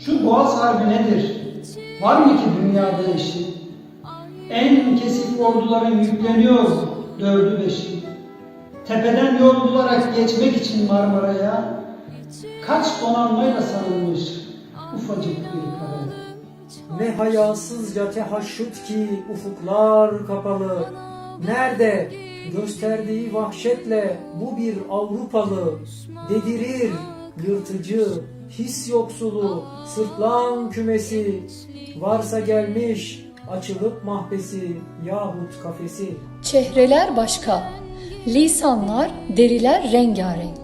Şu Boğaz Harbi nedir? Var mı ki dünyada eşi? En kesif orduların yükleniyor dördü beşi. Tepeden yoldularak geçmek için Marmara'ya kaç donanmayla sarılmış ufacık bir karaya. Ne hayasızca tehaşüt ki ufuklar kapalı. Nerede gösterdiği vahşetle bu bir Avrupalı dedirir yırtıcı his yoksulu sırtlan kümesi varsa gelmiş açılıp mahbesi yahut kafesi. Çehreler başka, lisanlar, deriler rengarenk.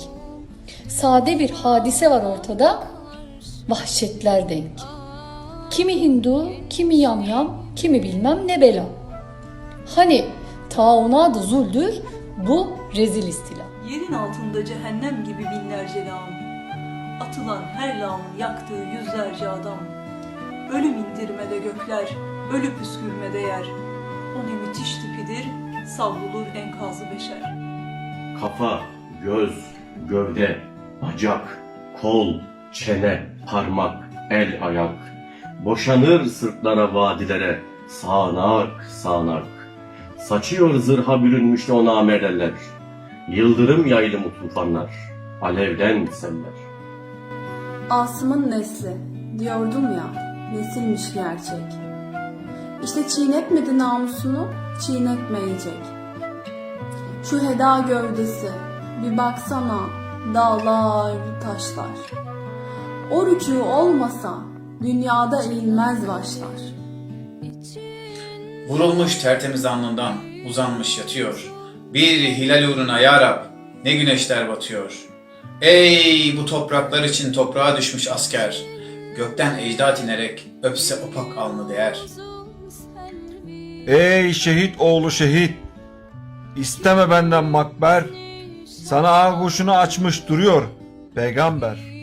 Sade bir hadise var ortada, vahşetler denk. Kimi Hindu, kimi yamyam, kimi bilmem ne bela. Hani tauna da zuldür, bu rezil istila. Yerin altında cehennem gibi binlerce lağım. Atılan her lağımın yaktığı yüzlerce adam. Ölüm indirmede gökler, ölü püskürmede yer. O ne müthiş tipidir, savrulur enkazı beşer. Kafa, göz, gövde, bacak, kol, çene, parmak, el ayak. Boşanır sırtlara vadilere, sağanak sağanak. Saçıyor zırha bürünmüş o namerdeler. Yıldırım yaylı mu tufanlar, alevden seller. Asım'ın nesli diyordum ya nesilmiş gerçek. İşte çiğnetmedi namusunu çiğnetmeyecek. Şu heda gövdesi bir baksana dağlar taşlar. O rücu olmasa dünyada eğilmez başlar. Vurulmuş tertemiz alnından uzanmış yatıyor. Bir hilal uğruna ya Rab ne güneşler batıyor. Ey bu topraklar için toprağa düşmüş asker. Gökten ecdat inerek öpse opak alnı değer. Ey şehit oğlu şehit! İsteme benden makber. Sana ağ açmış duruyor peygamber.